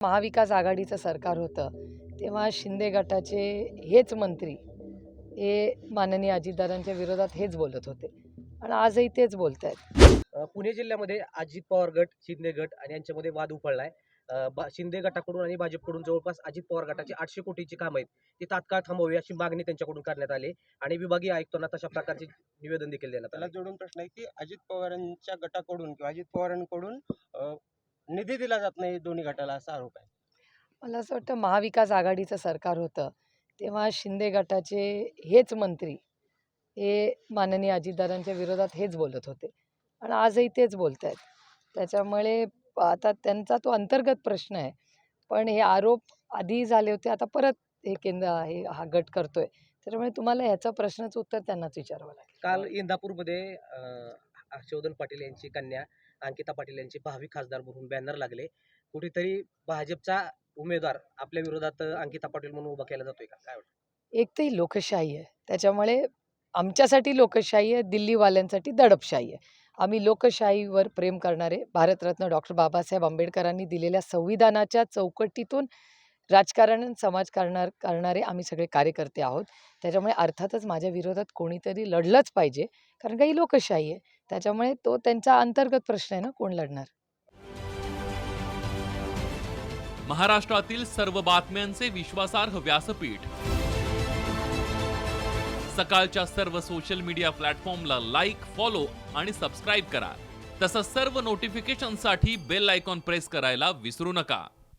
महाविकास आघाडीचं सरकार होतं तेव्हा शिंदे गटाचे हेच मंत्री हे माननीय अजितदादांच्या विरोधात हेच बोलत होते. आणि आजही तेच बोलत आहेत पुणे जिल्ह्यामध्ये अजित पवार गट शिंदे गट आणि यांच्यामध्ये वाद उफळलाय. बा- शिंदे गटाकडून आणि भाजपकडून जवळपास अजित पवार गटाची आठशे कोटीची काम आहेत ती तात्काळ थांबवावी अशी मागणी त्यांच्याकडून करण्यात आली आणि विभागीय आयुक्तांना तशा प्रकारचे निवेदन देखील देण्यात त्याला आलं जोडून प्रश्न आहे की अजित पवारांच्या गटाकडून किंवा अजित पवारांकडून निधी दिला जात नाही दोन्ही गटाला असा आरोप आहे. मला असं वाटतं महाविकास आघाडीचं सरकार होतं तेव्हा शिंदे गटाचे हेच मंत्री हे माननीय अजितदादांच्या विरोधात हेच बोलत होते. आणि आजही तेच बोलत आहेत त्याच्यामुळे आता त्यांचा तो अंतर्गत प्रश्न आहे. पण हे आरोप आधी झाले होते आता परत हे केंद्र हे हा गट करतोय. त्याच्यामुळे तुम्हाला ह्याचं प्रश्नाचं उत्तर त्यांनाच विचारावं लागेल. काल इंदापूरमध्ये हर्षवर्धन पाटील यांची कन्या अंकिता पाटील यांचे भावी खासदार म्हणून बॅनर लागले. कुठेतरी भाजपचा उमेदवार आपल्या विरोधात अंकिता पाटील म्हणून उभा केला जातोय का? काय वाटतं? एक तर ही लोकशाही आहे. त्याच्यामुळे आमच्यासाठी लोकशाही आहे दिल्लीवाल्यांसाठी दडपशाही आहे. आम्ही लोकशाहीवर प्रेम करणारे भारतरत्न डॉक्टर बाबासाहेब आंबेडकरांनी दिलेल्या संविधानाच्या चौकटीतून राजकारण समाज समाजकारणार करणारे आम्ही सगळे कार्यकर्ते आहोत. त्याच्यामुळे अर्थातच माझ्या विरोधात कोणीतरी लढलंच पाहिजे कारण का ही लोकशाही आहे. त्याच्यामुळे तो त्यांचा अंतर्गत प्रश्न आहे ना कोण लढणार? महाराष्ट्रातील सर्व बातम्यांचे विश्वासार्ह व्यासपीठ. सकाळच्या सर्व सोशल मीडिया प्लॅटफॉर्मला लाईक फॉलो आणि सबस्क्राईब करा. तसंच सर्व नोटिफिकेशनसाठी बेल आयकॉन प्रेस करायला विसरू नका.